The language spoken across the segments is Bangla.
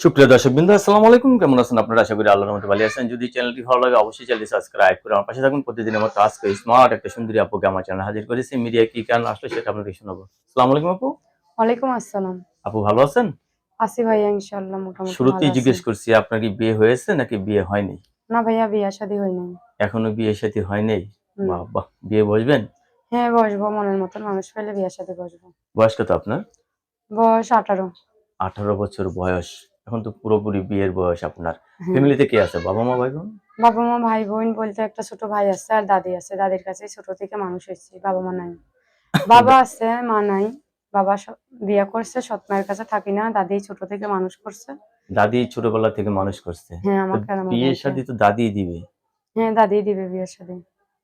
সুপ্রিয় দর্শক বিন্দু আসসালামু আলাইকুম। কেমন আছেন আপনারা? আশা করি আল্লাহর মতো ভালো আছেন। যদি চ্যানেলটি ভালো লাগে অবশ্যই চ্যানেলটি সাবস্ক্রাইব করে আমার পাশে থাকুন। প্রতিদিনের মতো আজকে স্মার্ট একটা সুন্দরী আপুকে আমার চ্যানেল হাজির করেছি। মিডিয়া কি কারণ আসলে সেটা আপনাকে শোনাবো। আসসালামু আলাইকুম আপু। ওয়ালাইকুম আসসালাম। আপু ভালো আছেন? আসি ভাইয়া ইনশাআল্লাহ মোটামুটি শুরুতেই জিজ্ঞেস করছি আপনার কি বিয়ে হয়েছে নাকি বিয়ে হয়নি? না ভাইয়া বিয়া শাদী হয় নাই। এখনও বিয়ে সাথে হয়নি। বাহ বাহ বিয়ে বসবেন? হ্যাঁ বসবো মনের মতন মানুষ পেলে বিয়া শাদী বসবো। বয়স কত আপনার? বয়স আঠারো। আঠারো বছর বয়স। এখন তো পুরোপুরি বিয়ের বয়স আপনার। ফ্যামিলিতে কে আছে? বাবা মা ভাই বোন বাবা মা ভাই বোন বলতে একটা ছোট ভাই আছে আর দাদি আছে। দাদির কাছে ছোট থেকে মানুষ হয়েছে। বাবা মা নাই। বাবা আছে মা নাই। বাবা বিয়া করছে সৎ মায়ের কাছে থাকি না। দাদি ছোট থেকে মানুষ করছে। দাদি ছোটবেলা থেকে মানুষ করছে। হ্যাঁ আমার বিয়ে ভাইকে। শাদী তো দাদি দিবে। হ্যাঁ দাদি দিবে বিয়ের সাথে।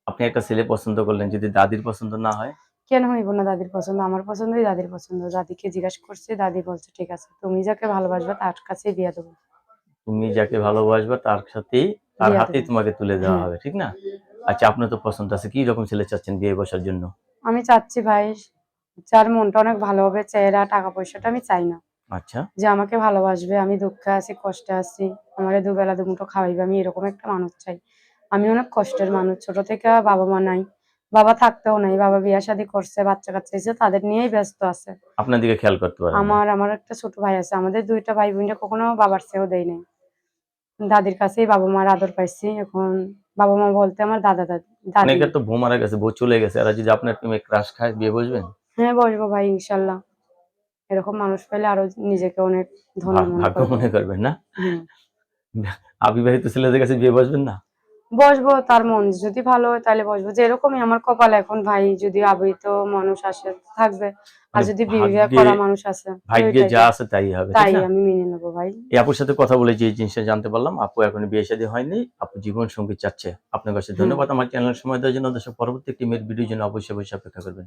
আপনি একটা ছেলে পছন্দ করলেন যদি দাদির পছন্দ না হয়? কেন হইব না দাদির পছন্দ? আমার পছন্দই দাদির পছন্দ। দাদিকে জিজ্ঞাসা করছে দাদি বলছে ঠিক আছে তুমি যাকে ভালোবাসবে তার কাছে বিয়া দেবো। তুমি যাকে ভালোবাসবে তার সাথেই তার হাতেই তোমাকে তুলে দেওয়া হ্যাঁ। হবে ঠিক না? আচ্ছা আপনার তো পছন্দ আছে কি রকম ছেলে চাচ্ছেন বিয়ে বসার জন্য? আমি চাচ্ছি ভাই যার মনটা অনেক ভালো হবে চেহারা টাকা পয়সাটা আমি চাই না। আচ্ছা। যে আমাকে ভালোবাসবে আমি দুঃখে আছি কষ্টে আছি আমার দুবেলা দুমুঠো খাওয়াইবে আমি এরকম একটা মানুষ চাই। আমি অনেক কষ্টের মানুষ ছোট থেকে বাবা মা নাই। বাবা থাকতেও নাই বাবা বিয়া শাদী করছে বাচ্চা কাচ্চা হয়েছে তাদের নিয়েই ব্যস্ত আছে। আপনার দিকে খেয়াল করতে পারেন না। আমার আমার একটা ছোট ভাই আছে আমাদের দুইটা ভাই বোনটা কখনো বাবার চেয়েও দেয় নাই। দাদির কাছেই বাবা মার আদর পাইছি এখন বাবা মা বলতে আমার দাদা দাদি দাদি। অনেকের তো বউ মারা গেছে বউ চলে গেছে আর যদি আপনার প্রেমে ক্রাশ খায় বিয়ে বসবেন হ্যাঁ বসবো ভাই ইনশাল্লাহ। এরকম মানুষ পেলে আরও নিজেকে অনেক ধন্য মনে করবেন না। অবিবাহিত ছেলেদের কাছে বিয়ে বসবেন না? বসবো তার মন যদি ভালো হয় তাহলে বসবো। যে এরকমই আমার কপাল এখন ভাই যদি আবৃত মানুষ আসে থাকবে। আর মানে যদি বিয়ে করা মানুষ আছে ভাগ্যে যা আছে তাই হবে তাই আমি মেনে নেব ভাই। এই আপুর সাথে কথা বলে যে জিনিসটা জানতে পারলাম আপু এখন বিয়ে শাদী হয়নি আপু জীবন সঙ্গী চাচ্ছে। আপনার কাছে ধন্যবাদ আমার চ্যানেল সময় দেওয়ার জন্য। দর্শক পরবর্তী একটি মেয়ের ভিডিওর জন্য অবশ্যই অবশ্যই অপেক্ষা করবেন।